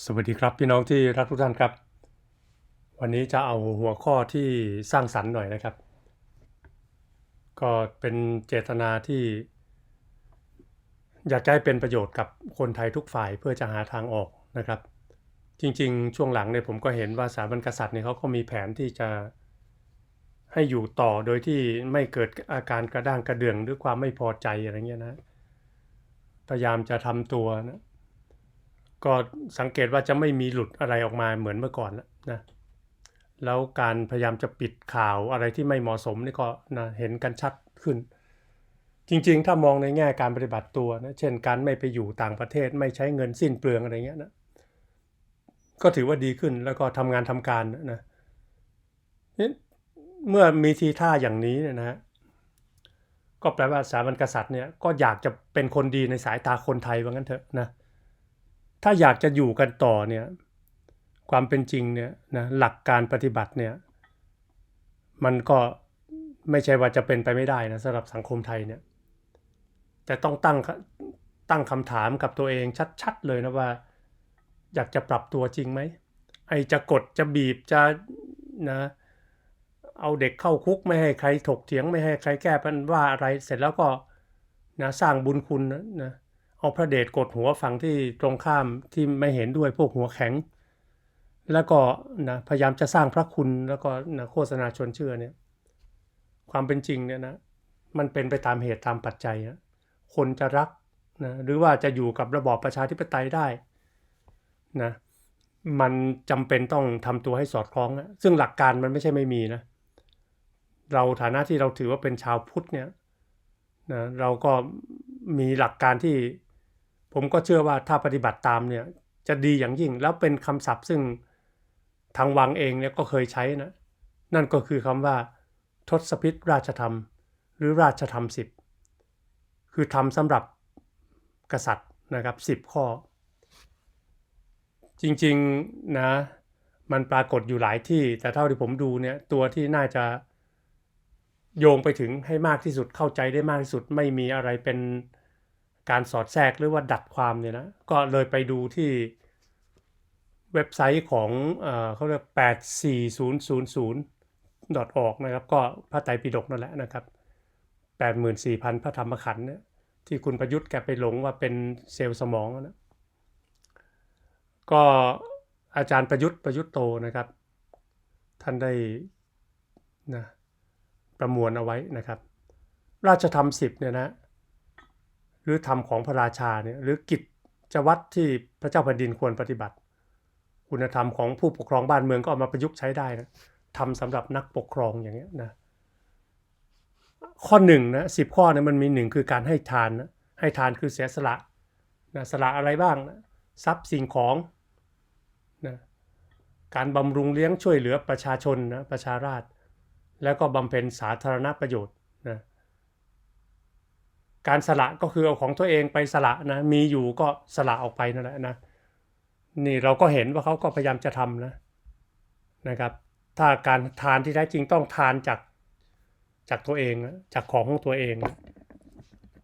สวัสดีครับพี่น้องที่รักทุกท่านครับ วันนี้จะเอาหัวข้อที่สร้างสรรค์หน่อยนะครับ ก็เป็นเจตนาที่ อยากให้เป็นประโยชน์กับคนไทยทุกฝ่ายเพื่อจะหาทางออกนะครับ จริงๆ ช่วงหลังเนี่ยผมก็เห็นว่าสถาบันกษัตริย์เนี่ยเขาก็มีแผนที่จะให้อยู่ต่อโดยที่ไม่เกิดอาการกระด้างกระเดื่องหรือความไม่พอใจอะไรเงี้ยนะพยายามจะทำตัวนะ ก็สังเกตว่าจะไม่มีหลุดอะไรออกมาเหมือนเมื่อก่อนแล้วนะแล้วการพยายามจะปิดข่าวอะไรที่ไม่เหมาะสมนี่ก็นะเห็นกันชัดขึ้น จริงๆ ถ้ามองในแง่การปฏิบัติตัวนะเช่นการไม่ไปอยู่ต่างประเทศไม่ใช้เงินสิ้นเปลืองอะไรเงี้ยนะก็ถือว่าดีขึ้นแล้วก็ทำงานทำการนะนี่เมื่อมีทีท่าอย่างนี้เนี่ยนะฮะก็แปลว่าสถาบันกษัตริย์เนี่ยก็อยากจะเป็นคนดีในสายตาคนไทยว่างั้นเถอะนะ ถ้าอยากจะอยู่กันต่อเนี่ยความเป็นจริงเนี่ยนะหลักการปฏิบัติเนี่ยมันก็ไม่ใช่ว่าจะเป็นไปไม่ได้นะสำหรับสังคมไทยเนี่ยจะต้องตั้งตั้งคำถามกับตัวเองชัด ๆ เลยนะว่า อยากจะปรับตัวจริงไหมไอจะกดจะบีบจะนะเอาเด็กเข้าคุกไม่ให้ใครถกเถียงไม่ให้ใครแก้ปัญว่าอะไรเสร็จแล้วก็นะสร้างบุญคุณนะนะ เอาพระเดชกดหัวฝั่งที่ตรงข้ามที่ไม่เห็นด้วยพวกหัวแข็ง แล้วก็นะพยายามจะสร้างพระคุณแล้วก็นะโฆษณาชวนเชื่อเนี่ยความเป็นจริงเนี่ยนะมันเป็นไปตามเหตุตามปัจจัยนะคนจะรักนะหรือว่าจะอยู่กับระบอบประชาธิปไตยได้นะมันจำเป็นต้องทำตัวให้สอดคล้องนะซึ่งหลักการมันไม่ใช่ไม่มีนะเราฐานะที่เราถือว่าเป็นชาวพุทธเนี่ยนะเราก็มีหลักการที่ ผมก็เชื่อว่าถ้าปฏิบัติตามเนี่ยจะดีอย่างยิ่งแล้วเป็นคำศัพท์ซึ่งทางวังเองเนี่ยก็เคยใช้นะ นั่นก็คือคำว่า ทศพิษราชธรรม หรือราชธรรมสิบคือทำสำหรับกษัตริย์นะครับสิบข้อ จริงๆนะมันปรากฏอยู่หลายที่ แต่เท่าที่ผมดูเนี่ยตัวที่น่าจะโยงไปถึงให้มากที่สุดเข้าใจได้มากที่สุดไม่มีอะไรเป็น การสอดแทรกหรือว่าดัดความเนี่ยนะก็เลยไปดูที่เว็บไซต์ของเอเขาเรียก 84000 .org นะครับก็พระไตรปิฎกนั่นแหละนะครับ 84,000 พระธรรมขันธ์เนี่ยที่คุณประยุทธ์แกไปหลงว่าเป็นเซลล์สมองนะก็อาจารย์ประยุทธ์ประยุทธ์โตนะครับ ท่านได้นะประมวลเอาไว้นะครับ ราชธรรมสิบเนี่ยนะ หรือธรรมของพระราชาเนี่ยหรือกิจจวัตรที่พระเจ้าแผ่นดินควรปฏิบัติ คุณธรรมของผู้ปกครองบ้านเมืองก็เอามาประยุกต์ใช้ได้นะทำสำหรับนักปกครองอย่างเงี้ยนะข้อหนึ่งนะสิบข้อเนี่ยมันมีหนึ่งคือการให้ทานนะให้ทานคือเสียสละนะสละอะไรบ้างนะทรัพย์สิ่งของนะการบำรุงเลี้ยงช่วยเหลือประชาชนนะประชาราษฎรแล้วก็บำเพ็ญสาธารณประโยชน์นะ การสละก็คือเอาของตัวเองไปสละนะ มีอยู่ก็สละออกไปนั่นแหละนะ นี่เราก็เห็นว่าเขาก็พยายามจะทำนะนะครับ ถ้าการทานที่แท้จริงต้องทานจากจากตัวเองจากของของตัวเอง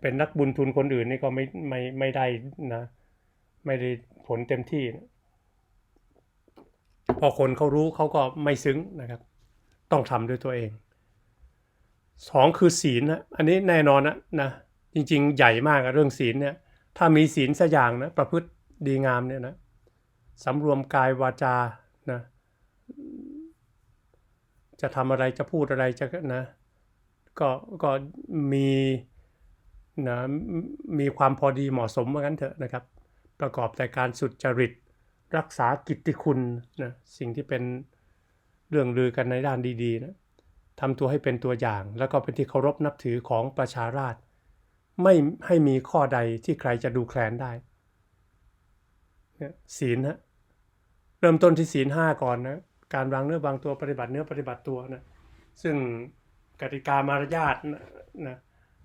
เป็นนักบุญทุนคนอื่นนี่ก็ไม่ไม่ไม่ได้นะ ไม่ได้ผลเต็มที่นะพอคนเขารู้เขาก็ไม่ซึ้งนะครับ ต้องทำด้วยตัวเองสองคือศีลนะอันนี้แน่นอนนะนะ จริงๆ ใหญ่มากเรื่องศีลเนี่ยถ้ามีศีลสักอย่างนะประพฤติดีงามเนี่ยนะสำรวมกายวาจานะจะทำอะไรจะพูดอะไรจะนะก็ก็มีนะมีความพอดีเหมาะสมเหมือนกันเถอะนะครับ ประกอบแต่การสุดจริตรักษากิตติคุณนะสิ่งที่เป็นเรื่องลือกันในด้านดีๆนะทำตัวให้เป็นตัวอย่าง แล้วก็เป็นที่เคารพนับถือของประชาราษฎร ไม่ให้มีข้อใดที่ใครจะดูแคลนได้ศีลนะเริ่มต้นที่ศีลห้าก่อนนะการวางเนื้อวางตัวปฏิบัติเนื้อปฏิบัติตัวนะซึ่งกติกามารยาทนะนะ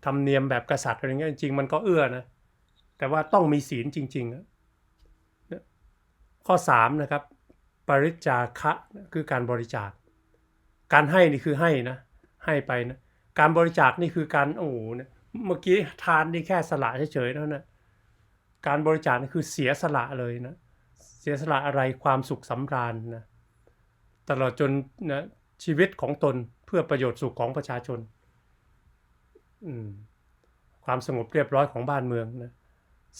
ทำเนียมแบบกษัตริย์อะไรเงี้ยจริงมันก็เอื้อนะแต่ว่าต้องมีศีลจริงๆนะข้อ3นะครับปริจาคะคือการบริจาค การให้นี่คือให้นะให้ไปนะการบริจาคนี่คือการโอ้โหนี่ย เมื่อกี้ทานนี่แค่สละเฉยๆแล้วนะการบริจาคนี่คือเสียสละเลยนะ เสียสละอะไรความสุขสำราญนะตลอดจนนะชีวิตของตนเพื่อประโยชน์สุขของประชาชนอืมความสงบเรียบร้อยของบ้านเมืองนะ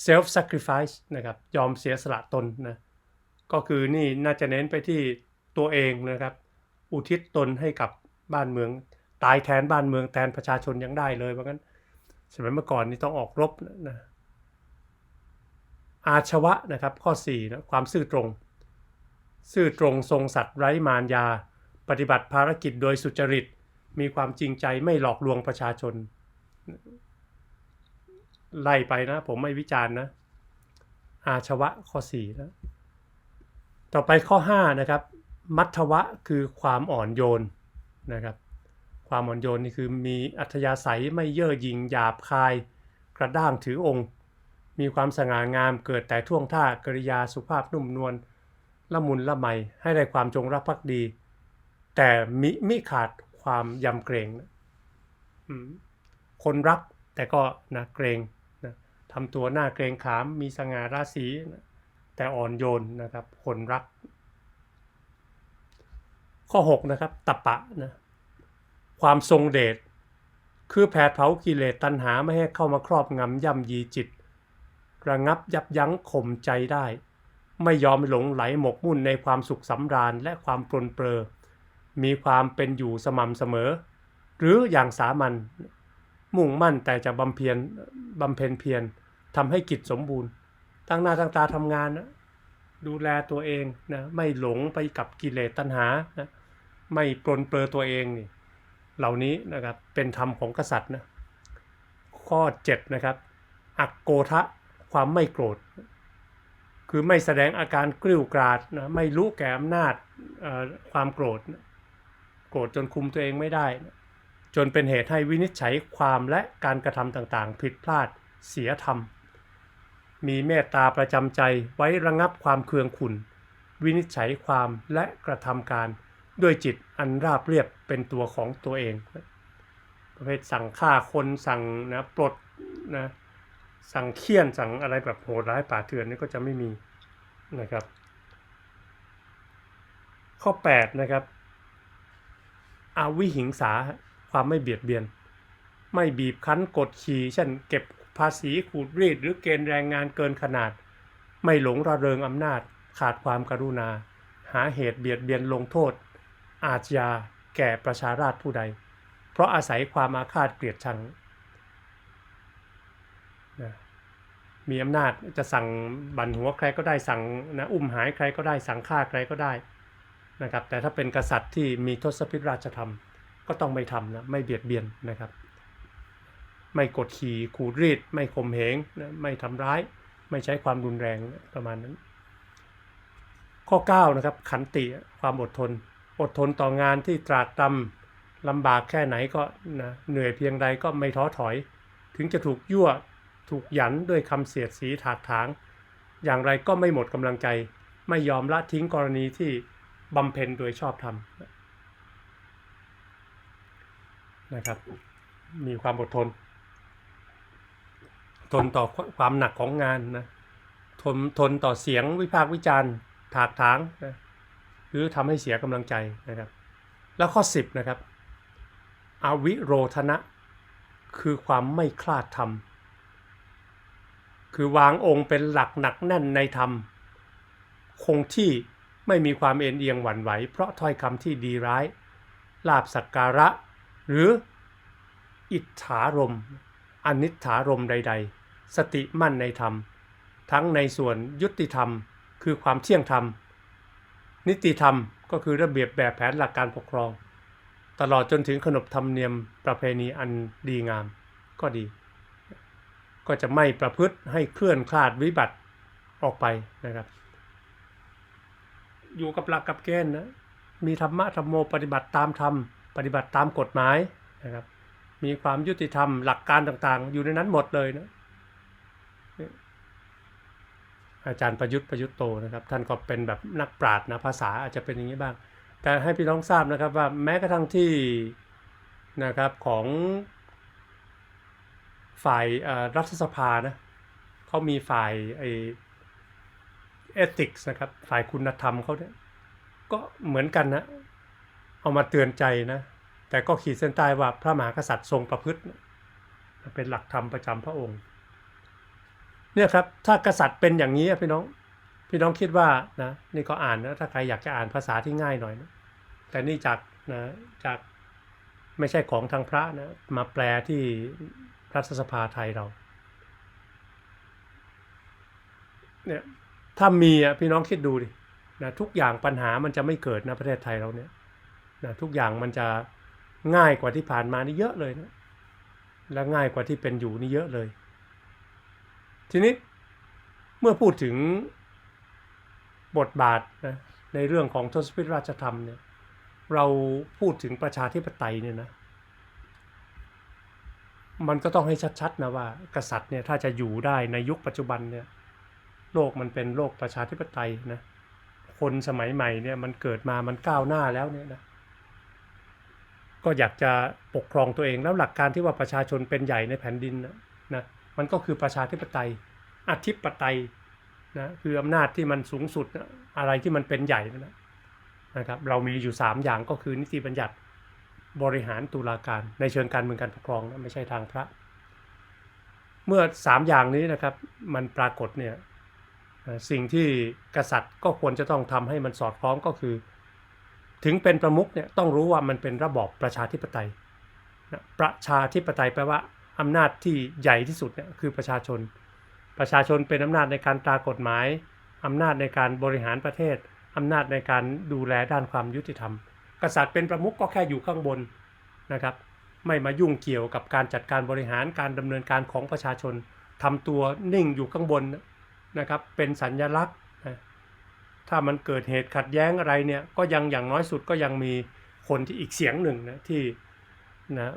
self sacrifice นะครับ ยอมเสียสละตนนะ ก็คือนี่น่าจะเน้นไปที่ตัวเองนะครับ อุทิศตนให้กับบ้านเมือง ตายแทนบ้านเมืองแทนประชาชนยังได้เลยเพราะงั้น สมัยเมื่อก่อนนี่ต้องออกรบนะนะอาชวะนะครับข้อ4นะความซื่อตรง ซื่อตรงทรงสัตว์ไร้มารยา ปฏิบัติภารกิจโดยสุจริต มีความจริงใจไม่หลอกลวงประชาชน ไล่ไปนะ ผมไม่วิจารณ์นะ อาชวะข้อ4นะต่อไปข้อ5นะครับมัทวะคือความอ่อนโยนนะครับ ความอ่อนโยนนี่คือมีอัธยาศัยไม่เย่อหยิ่งหยาบคาย กระด้างถือองค์ มีความสง่างามเกิดแต่ท่วงท่ากริยาสุภาพนุ่มนวลละมุนละไมให้ได้ความจงรักภักดี แต่มิมิขาดความยำเกรงคนรักแต่ก็นะเกรงนะทำตัวหน้าเกรงขาม มีสง่าราศีนะแต่อ่อนโยนนะครับ คนรัก ข้อ 6 นะครับตัปปะนะ ความทรงเดชคือแผดเผากิเลสตัณหาไม่ให้เข้ามาครอบงำย่ำยีจิต ระงับยับยั้งข่มใจได้ ไม่ยอมหลงไหลหมกมุ่นในความสุขสำราญและความปรนเปรอมีความเป็นอยู่สม่ำเสมอ หรืออย่างสามัญมุ่งมั่นแต่จะบำเพ็ญบำเพ็ญเพียรทำให้กิจสมบูรณ์ ตั้งหน้าตั้งตาทำงานนะดูแลตัวเองนะไม่หลงไปกับกิเลสตัณหานะไม่ปรนเปรอตัวเองนี่ เหล่านี้นะครับเป็นธรรมของกษัตริย์นะข้อ7นะครับอักโกทะความไม่โกรธ คือไม่แสดงอาการกริ้วกราดนะไม่รู้แก่อำนาจความโกรธ โกรธจนคุมตัวเองไม่ได้ จนเป็นเหตุให้วินิจฉัยความและการกระทำต่างๆ ผิดพลาดเสียธรรม มีเมตตาประจำใจไว้ระงับความเคืองขุนวินิจฉัยความและกระทำการ ด้วยจิตอันราบเรียบเป็นตัวของตัวเอง ประเภทสั่งฆ่าคนสั่งนะปลดนะสั่งเคี่ยนสั่งอะไรแบบโหดร้ายป่าเถื่อนนี่ก็จะไม่มีนะครับ ข้อ8นะครับอาวิหิงสาความไม่เบียดเบียน ไม่บีบคั้นกดขี่เช่นเก็บภาษีขูดรีด หรือเกณฑ์แรงงานเกินขนาด ไม่หลงระเริงอำนาจ ขาดความกรุณา หาเหตุเบียดเบียนลงโทษ อาชญาแก่ประชาราษฎรผู้ใด เพราะอาศัยความอาฆาตเกลียดชังนะมีอำนาจจะสั่งบันหัวใครก็ได้สั่งนะอุ้มหายใครก็ได้สั่งฆ่าใครก็ได้นะครับแต่ถ้าเป็นกษัตริย์ที่มีทศพิธราชธรรมก็ต้องไม่ทำนะไม่เบียดเบียนนะครับ ไม่กดขี่ขูดรีด ไม่ข่มเหงนะไม่ทำร้าย ไม่ใช้ความรุนแรงประมาณนั้น ข้อ9นะครับขันติความอดทน อดทนต่องานที่ตรากตรำลำบากแค่ไหนก็นะเหนื่อยเพียงใดก็ไม่ท้อถอย ถึงจะถูกยั่วถูกหยันด้วยคำเสียดสีถากถาง อย่างไรก็ไม่หมดกำลังใจ ไม่ยอมละทิ้งกรณีที่บำเพ็ญโดยชอบธรรมนะครับ มีความอดทน ทนต่อความหนักของงานนะทนทนต่อเสียงวิพากษ์วิจารณ์ถากถางนะ หรือทำให้เสียกำลังใจนะครับ แล้วข้อ 10 นะครับ อวิโรธนะ คือความไม่คลาดธรรม คือวางองค์เป็นหลักหนักแน่นในธรรม คงที่ไม่มีความเอ็นเอียงหวั่นไหว เพราะถ้อยคำที่ดีร้าย ลาบสักการะ หรืออิทธารมอนิถารมใด ๆ สติมั่นในธรรม ทั้งในส่วนยุติธรรม คือความเที่ยงธรรม นิติธรรมก็คือระเบียบแบบแผนหลักการปกครอง ตลอดจนถึงขนบธรรมเนียมประเพณีอันดีงาม ก็ดี ก็จะไม่ประพฤติให้เคลื่อนคลาดวิบัติออกไปนะครับ อยู่กับหลักกับเกณฑ์นะมีธรรมะธรรมโมปฏิบัติตามธรรมปฏิบัติตามกฎหมายนะครับมีความยุติธรรมหลักการต่างๆ อยู่ในนั้นหมดเลยนะ อาจารย์ประยุทธ์ประยุทธ์โตนะครับท่านก็เป็นแบบนักปราชญ์นะภาษาอาจจะเป็นอย่างนี้บ้าง แต่ให้พี่น้องทราบนะครับว่าแม้กระทั่งที่นะครับของฝ่ายรัฐสภานะเขามีฝ่ายไอเอติกส์นะครับฝ่ายคุณธรรมเขาเนี่ยก็เหมือนกันนะเอามาเตือนใจนะแต่ก็ขีดเส้นใต้ว่าพระมหากษัตริย์ทรงประพฤติ เป็นหลักธรรมประจำพระองค์ เนี่ยครับถ้ากษัตริย์เป็นอย่างนี้พี่น้องพี่น้องคิดว่านะนี่ก็อ่านนะถ้าใครอยากจะอ่านภาษาที่ง่ายหน่อยนะแต่นี่จากนะจากไม่ใช่ของทางพระนะมาแปลที่รัฐสภาไทยเราเนี่ยถ้ามีอะพี่น้องคิดดูดินะทุกอย่างปัญหามันจะไม่เกิดนะประเทศไทยเราเนี่ยนะทุกอย่างมันจะง่ายกว่าที่ผ่านมานี่เยอะเลยนะและง่ายกว่าที่เป็นอยู่นี่เยอะเลย ทีนี้เมื่อพูดถึงบทบาทนะในเรื่องของทศพิธราชธรรมเนี่ยเราพูดถึงประชาธิปไตยเนี่ยนะมันก็ต้องให้ชัดๆนะว่ากษัตริย์เนี่ยถ้าจะอยู่ได้ในยุคปัจจุบันเนี่ยโลกมันเป็นโลกประชาธิปไตยนะคนสมัยใหม่เนี่ยมันเกิดมามันก้าวหน้าแล้วเนี่ยนะก็อยากจะปกครองตัวเองแล้วหลักการที่ว่าประชาชนเป็นใหญ่ในแผ่นดินนะนะ มันก็คือประชาธิปไตย อธิปไตยนะคืออำนาจที่มันสูงสุดอะไรที่มันเป็นใหญ่นะนะครับเรามีอยู่ 3 อย่างก็คือนิติบัญญัติบริหารตุลาการในเชิงการเมืองการปกครองนะไม่ใช่ทางพระ เมื่อ 3 อย่างนี้นะครับมันปรากฏเนี่ยสิ่งที่กษัตริย์ก็ควรจะต้องทำให้มันสอดคล้องก็คือ ถึงเป็นประมุขเนี่ยต้องรู้ว่ามันเป็นระบอบประชาธิปไตยนะประชาธิปไตยแปลว่า อำนาจที่ใหญ่ที่สุดเนี่ยคือประชาชน ประชาชนเป็นอำนาจในการตรากฎหมายอำนาจในการบริหารประเทศอำนาจในการดูแลด้านความยุติธรรม กษัตริย์เป็นประมุขก็แค่อยู่ข้างบนนะครับ ไม่มายุ่งเกี่ยวกับการจัดการบริหารการดำเนินการของประชาชนทำตัวนิ่งอยู่ข้างบนนะครับ เป็นสัญญลักษณ์นะถ้ามันเกิดเหตุขัดแย้งอะไรเนี่ย ก็ยังอย่างน้อยสุดก็ยังมีคนที่อีกเสียงหนึ่งนะที่นะ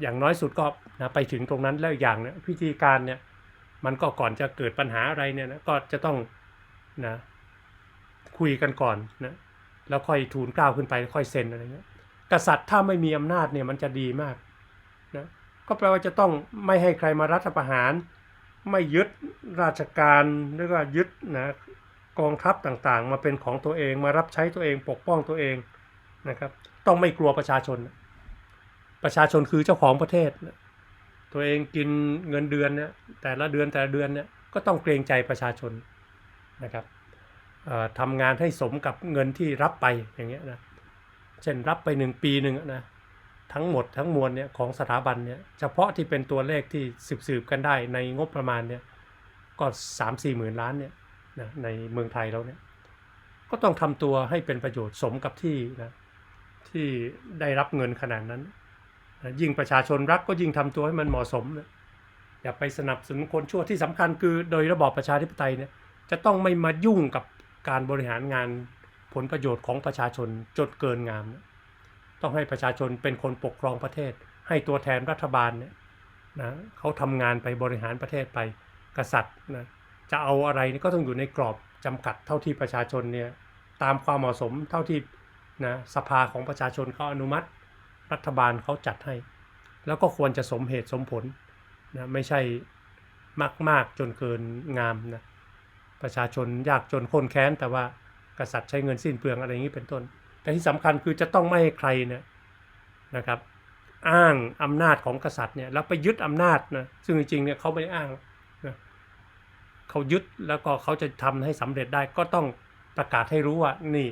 อย่างน้อยสุดก็นะไปถึงตรงนั้นแล้วอย่างเนี่ยพิธีการเนี่ยมันก็ก่อนจะเกิดปัญหาอะไรเนี่ยนะก็จะต้องนะคุยกันก่อนนะแล้วค่อยทูลกล้าวขึ้นไปค่อยเซ็นอะไรเงี้ยกษัตริย์ถ้าไม่มีอำนาจเนี่ยมันจะดีมากนะก็แปลว่าจะต้องไม่ให้ใครมารัฐประหาร ไม่ยึดราชการแล้วก็ยึดนะกองทัพต่างๆ มาเป็นของตัวเองมารับใช้ตัวเองปกป้องตัวเองนะครับ ต้องไม่กลัวประชาชน ประชาชนคือเจ้าของประเทศ ตัวเองกินเงินเดือนเนี่ยแต่ละเดือนแต่ละเดือนเนี่ยก็ต้องเกรงใจประชาชนนะครับทำงานให้สมกับเงินที่รับไปอย่างเงี้ยนะเช่นรับไปหนึ่งปีหนึ่งนะทั้งหมดทั้งมวลเนี่ยของสถาบันเนี่ยเฉพาะที่เป็นตัวเลขที่สืบสืบกันได้ในงบประมาณเนี่ยก็สามสี่หมื่นล้านเนี่ยนะในเมืองไทยเราเนี่ยก็ต้องทำตัวให้เป็นประโยชน์สมกับที่นะที่ได้รับเงินขนาดนั้น ยิ่งประชาชนรักก็ยิ่งทำตัวให้มันเหมาะสมนะอย่าไปสนับสนุนคนชั่วที่สำคัญคือโดยระบอบประชาธิปไตยเนี่ยจะต้องไม่มายุ่งกับการบริหารงานผลประโยชน์ของประชาชนจนเกินงามนะต้องให้ประชาชนเป็นคนปกครองประเทศ ให้ตัวแทนรัฐบาลเนี่ยนะเขาทำงานไปบริหารประเทศไปกษัตริย์นะจะเอาอะไรก็ต้องอยู่ในกรอบจำกัดเท่าที่ประชาชนเนี่ยตามความเหมาะสมเท่าที่นะสภาของประชาชนเขาอนุมัติ รัฐบาลเขาจัดให้ แล้วก็ควรจะสมเหตุสมผลนะไม่ใช่มาก ๆ จนเกินงามนะประชาชนยากจนคนแค้น แต่ว่ากษัตริย์ใช้เงินสิ้นเปลืองอะไรอย่างนี้เป็นต้น แต่ที่สำคัญคือจะต้องไม่ให้ใครเนี่ยนะครับ อ้างอำนาจของกษัตริย์เนี่ยแล้วไปยึดอำนาจนะซึ่งจริงๆเนี่ยเขาไม่ได้อ้างนะเขายึดแล้วก็เขาจะทำให้สำเร็จได้ก็ต้องประกาศให้รู้ว่านี่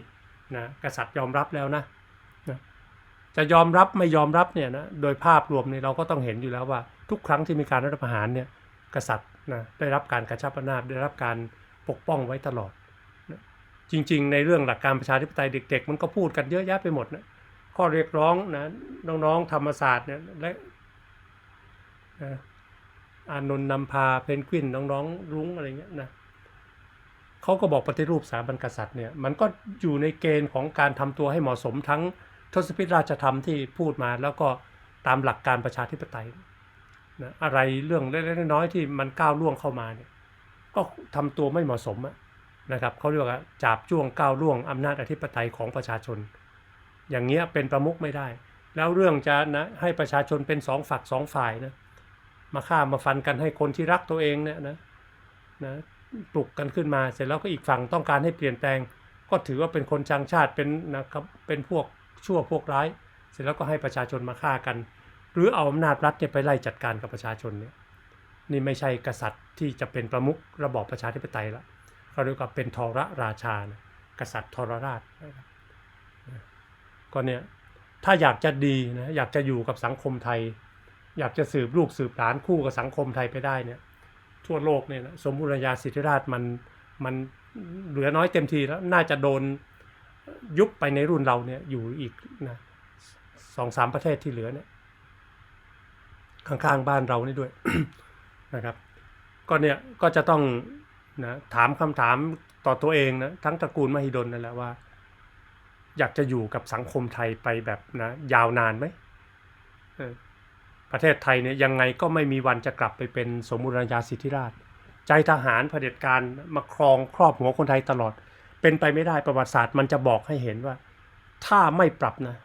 นะกษัตริย์ยอมรับแล้วนะ จะยอมรับไม่ยอมรับเนี่ยนะโดยภาพรวมเนี่ยเราก็ต้องเห็นอยู่แล้วว่า ทุกครั้งที่มีการรัฐประหารเนี่ยกษัตริย์นะได้รับการกระชับอำนาจได้รับการปกป้องไว้ตลอดนะจริง ๆ ในเรื่องหลักการประชาธิปไตยเด็ก ๆ มันก็พูดกันเยอะแยะไปหมดนะข้อเรียกร้องนะน้องๆธรรมศาสตร์เนี่ยและนะอานนท์นำพาเพนกวินน้องๆรุ้งอะไรเงี้ยนะเขาก็บอกปฏิรูปสถาบันกษัตริย์เนี่ยมันก็อยู่ในเกณฑ์ของการทำตัวให้เหมาะสมทั้ง ทศพิธราชธรรมที่พูดมาแล้วก็ตามหลักการประชาธิปไตยนะอะไรเรื่องเล็กๆน้อยๆที่มันก้าวล่วงเข้ามาเนี่ยก็ทำตัวไม่เหมาะสมะนะครับเขาเรียกว่าจับจ้วงก้าวล่วงอำนาจอธิปไตยของประชาชน อย่างเงี้ยเป็นประมุขไม่ได้ แล้วเรื่องจะนะให้ประชาชนเป็นสองฝักสองฝ่ายนะมาฆ่ามาฟันกันให้คนที่รักตัวเองเนี่ยนะนะปลุกกันขึ้นมาเสร็จแล้วก็อีกฝั่งต้องการให้เปลี่ยนแปลง ก็ถือว่าเป็นคนชังชาติเป็นนะครับเป็นพวก ชั่วพวกร้าย เสร็จแล้วก็ให้ประชาชนมาฆ่ากัน หรือเอาอำนาจรัฐเนี่ยไปไล่จัดการกับประชาชนเนี่ยนี่ไม่ใช่กษัตริย์ที่จะเป็นประมุขระบอบประชาธิปไตยละเขาเรียกว่าเป็นทรราชานะกษัตริย์ทรราชนะครับก็เนี่ยถ้าอยากจะดีนะอยากจะอยู่กับสังคมไทย อยากจะสืบลูกสืบหลานคู่กับสังคมไทยไปได้เนี่ยทั่วโลกเนี่ยนะสมบูรณาญาสิทธิราชมันมันเหลือน้อยเต็มทีแล้วน่าจะโดน ยุบไปในรุ่นเราเนี่ยอยู่อีกนะสองสามประเทศที่เหลือเนี่ยข้างๆบ้านเรานี่ด้วยนะครับ ก็เนี่ยก็จะต้องนะถามคำถามต่อตัวเองนะทั้งตระกูลมหิดลนั่นแหละว่า อยากจะอยู่กับสังคมไทยไปแบบนะยาวนานไหมประเทศไทยเนี่ยยังไงก็ไม่มีวันจะกลับไปเป็นสมบูรณาญาสิทธิราช ใจทหารเผด็จการมาครองครอบหัวคนไทยตลอด เป็นไปไม่ได้ประวัติศาสตร์มันจะบอกให้เห็นว่า ถ้าไม่ปรับนะ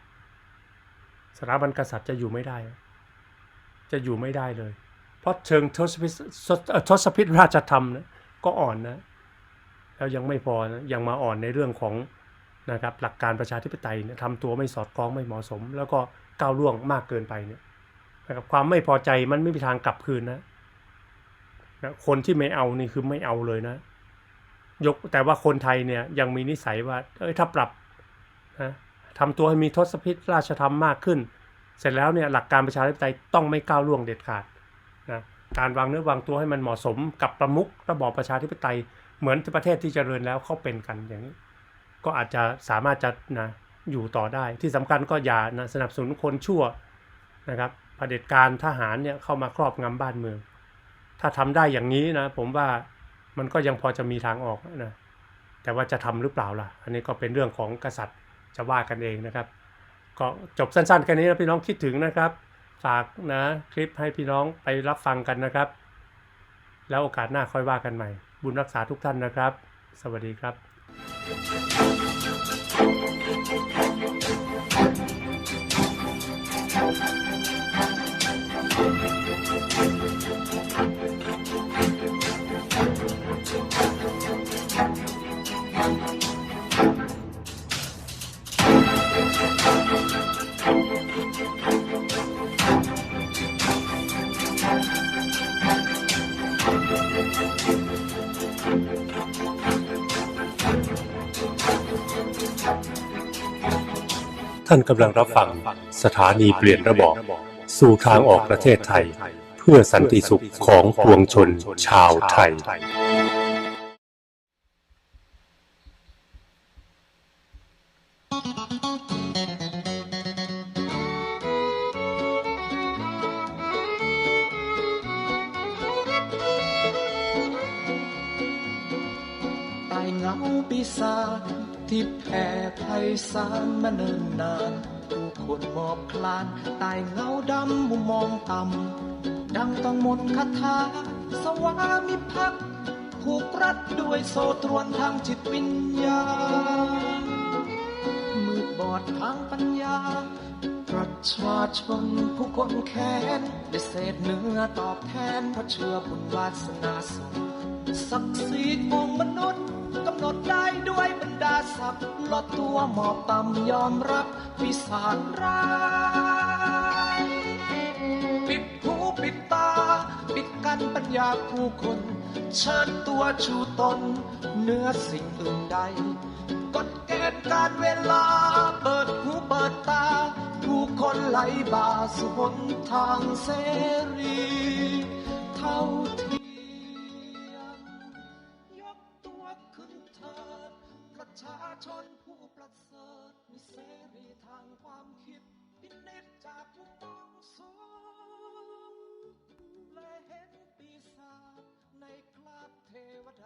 สถาบันกษัตริย์จะอยู่ไม่ได้ จะอยู่ไม่ได้เลย เพราะเชิงทศพิธเอ่อทศพิธราชธรรมนะก็อ่อนนะ แล้วยังไม่พอนะยังมาอ่อนในเรื่องของนะครับหลักการประชาธิปไตยเนี่ยทำตัวไม่สอดคล้องไม่เหมาะสม แล้วก็ก้าวล่วงมากเกินไปเนี่ยนะครับความไม่พอใจมันไม่มีทางกลับคืนนะนะคนที่ไม่เอานี่คือไม่เอาเลยนะ ยกแต่ว่าคนไทยเนี่ยยังมีนิสัยว่าเอ้ยถ้าปรับนะทำตัวให้มีทศพิธราชธรรมมากขึ้น เสร็จแล้วเนี่ยหลักการประชาธิปไตยต้องไม่ก้าวล่วงเด็ดขาดนะการวางเนื้อวางตัวให้มันเหมาะสมกับประมุขระบอบประชาธิปไตยเหมือนประเทศที่เจริญแล้วเขาเป็นกันอย่างนี้ ก็อาจจะสามารถจะนะอยู่ต่อได้ ที่สำคัญก็อย่านะสนับสนุนคนชั่วนะครับเผด็จการทหารเนี่ยเข้ามาครอบงำบ้านเมือง ถ้าทำได้อย่างนี้นะผมว่า มันก็ยังพอจะมีทางออกนะแต่ว่าจะทำหรือเปล่าล่ะ อันนี้ก็เป็นเรื่องของกษัตริย์จะว่ากันเองนะครับ ก็จบสั้นๆแค่นี้นะพี่น้องคิดถึงนะครับ ฝากนะคลิปให้พี่น้องไปรับฟังกันนะครับ แล้วโอกาสหน้าค่อยว่ากันใหม่ บุญรักษาทุกท่านนะครับ สวัสดีครับานกำลังรับฟังสถานีเปลี่ยนระบอบ สู่ทางออกประเทศไทย เพื่อสันติสุขของปวงชนชาวไทย ตายเหงาปีศาจ ที่แผ่ไพศาลมาเนิ่นนาน ผู้คนมอบคลานตายเงาดำมุมมองต่ำดังต้องมดคาถาสวามิภักดิ์ผูกรัดด้วยโซตรวนทางจิตวิญญาณมืดบอดทางปัญญา ประชาชนผู้คนแค้นได้เศษเนื้อตอบแทนเพราะเชื่อบุญวาสนาสูงศักดิ์ศรีของมนุษย์ กำหนดได้ด้วยบรรดาศักดิ์ลดตัวหมอบต่ำยอมรับปีศาจร้ายปิดหูปิดตา ปิดกันปัญญาผู้คน เชิญตัวชูตนเนื้อสิ่งอื่นใดกฎเกณฑ์การเวลา เปิดหูเปิดตา ผู้คนไหลบ่าสู่หนทางเสรี เท่าเทีย ชาชนผู้ประเสริฐมีเสรีทางความคิดพินิจจากผู้มองสูงและเห็นปีศาจในคราบเทวดา